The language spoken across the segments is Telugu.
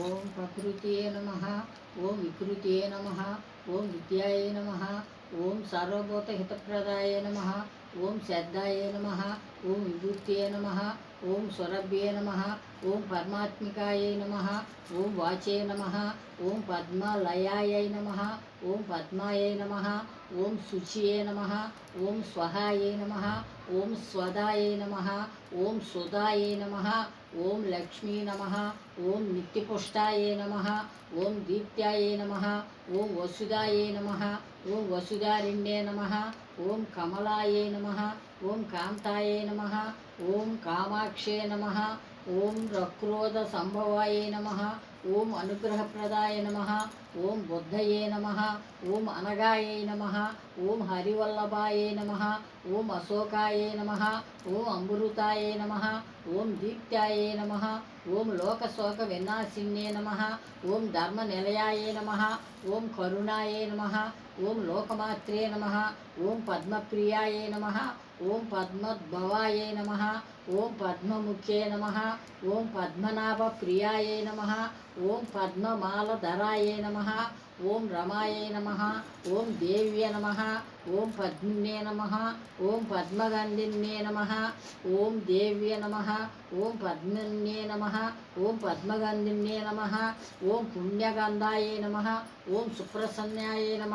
ఓం ప్రకృతియే నమ ఓం వికృతియే నమ ఓం విద్యాయ నమ ఓం సర్వభూత హితప్రదాయ నమ ఓం శ్రద్ధాయే నమ ఓం విభూత్యే నమ ఓం స్వరభ్యే నమ ఓం పరమాత్మికాయై నమ ఓం వాచే నమ ఓం పద్మలయాయై నమ ఓం పద్మాయై నమ ఓం శుచియే నమ ఓం స్వహాయై నమ ఓం స్వదాయై నమ ఓం సుధాయై నమ ఓం లక్ష్మీ నమ ఓం నిత్యపుష్టాయే నమ ఓం దీప్త్యాయే నమ ఓం వసుదాయే నమ ఓం వసుధారిణ్యే నమ ఓం కమలాయే నమ ఓం కాంతాయే నమ ఓం కామాక్షే నమ ఓం రక్రోధ సంభవాయ నమ ఓం అనుగ్రహప్రదాయ నమ ఓం బుద్ధయే నమ ఓం అనగాయ నమ ఓం హరివల్లభాయ నమ ఓం అశోకాయ నమ ఓం అమృతాయ నమ ఓం దీప్త్యాయ నమ ఓం లోకశోక వినాశిన్యే నమ ఓం ధర్మ నిలయాయ నమ ఓం కరుణాయ నమ ఓం లోకమాత్రే నమ ఓం పద్మప్రియాయ నమ ఓం పద్మద్భవాయే నమ ఓం పద్మముఖ్యే నమ ఓం పద్మనాభప్రియాయే నమ ఓం పద్మమాలధరాయే నమ ఓం రమాయే నమ ఓం దేవ్య నమ ఓం పద్మిన్యే నమ ఓం పద్మగంధిన్నే నమ ఓం దేవ్య నమ ఓం పద్మిన్నే నమ ఓం పద్మగంధిన్నే నమ ఓం పుణ్యగంధాయే నమ ఓం సుప్రసన్యాయే నమ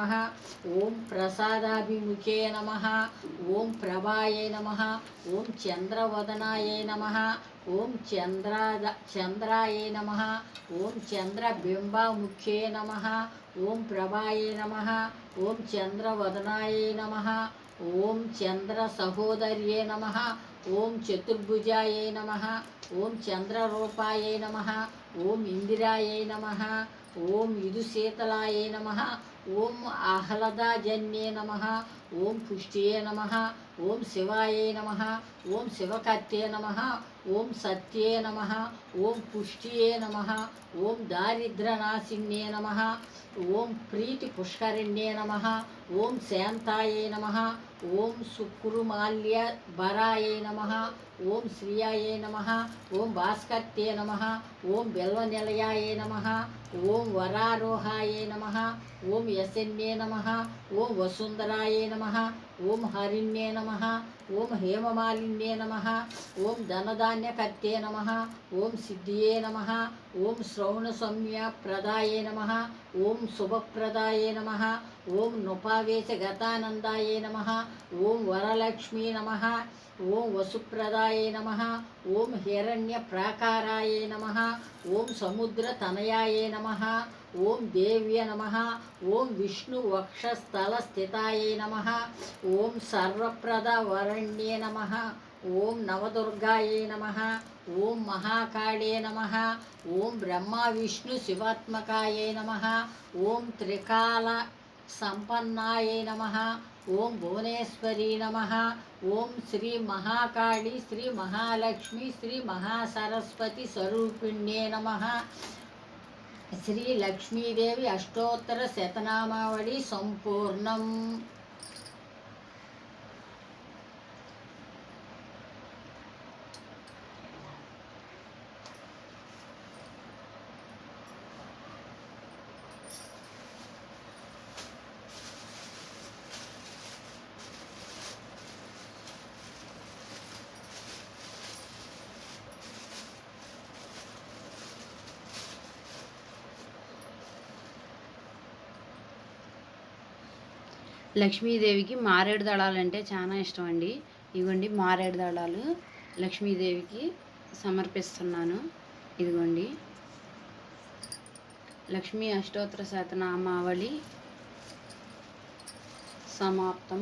ఓం ప్రసాదాభిముఖే నమ ఓం ప్రభాయే నమ ఓం చంద్రవదనాయే నమ ఓం చంద్రాద చంద్రాయే నమ ఓం చంద్రబింబముఖ్యే నమ ఓం ప్రభాయే నమ ఓం చంద్రవదనాయే నమ ఓం చంద్ర సహోదర్యే నమ ఓం చతుర్భుజాయే నమ ఓం చంద్రరూపాయే నమ ఓం ఇందిరాయే నమ ఓం ఇదుశీతలాయే నమ ఓం ఆహ్లదాజన్యే నమ ఓం పుష్టియే నమ ఓం శివాయే నమ ఓం శివకర్తే నమ ఓం సత్యే నమ ఓం పుష్టియే నమ ఓం దారిద్రనాశిన్యే నమ ఓం ప్రీతి పుష్కరిణ్యే నమ ఓం శాంతాయే నమ ఓం శుక్రుమాల్య భరాయే నమ ఓం శ్రియాయే నమ ఓం భాస్కర్తే నమ ఓం బెల్వనిలయాయే నమ ఓం వరారోహాయే నమ ఓం యశన్యే నమ ఓం వసుంధరాయే నమ ఓం హరిణ్యే నమ ఓం హేమమాలిన్యే నమ ఓం ధనధాన్యకర్తే నమ ఓం సిద్ధియే నమ ఓం శ్రవణ సౌమ్య ప్రదాయే నమ ఓం శుభప్రదాయే నమ ఓం నృపావేశ గతానందాయే నమ ఓం వరలక్ష్మీ నమ ఓం వసుప్రదాయే నమ ఓం హిరణ్య ప్రాకారాయే నమ ఓం సముద్ర తనయాయే నమ ఓం దేవ్య నమ ఓం విష్ణు వక్షస్థల స్థితాయే నమ ఓం సర్వప్రద వరణ్యే నమ ఓం నవదుర్గాయే నమ ఓం మహాకాళే నమ ఓం బ్రహ్మ విష్ణు శివాత్మకాయే నమ ఓం త్రికాల సంపన్నాయే నమ ఓం భువనేశ్వరీ నమ ఓం శ్రీ మహాకాళి శ్రీ మహాలక్ష్మి శ్రీ మహాసరస్వతి స్వరూపిణ్యే నమ శ్రీ లక్ష్మీదేవి అష్టోత్తర శతనామావళి సంపూర్ణం. లక్ష్మీదేవికి మారేడు దళాలు అంటే చాలా ఇష్టం అండి. ఇదిగోండి మారేడు దళాలు లక్ష్మీదేవికి సమర్పిస్తున్నాను. ఇదిగోండి. లక్ష్మీ అష్టోత్తర శతనామావళి సమాప్తం.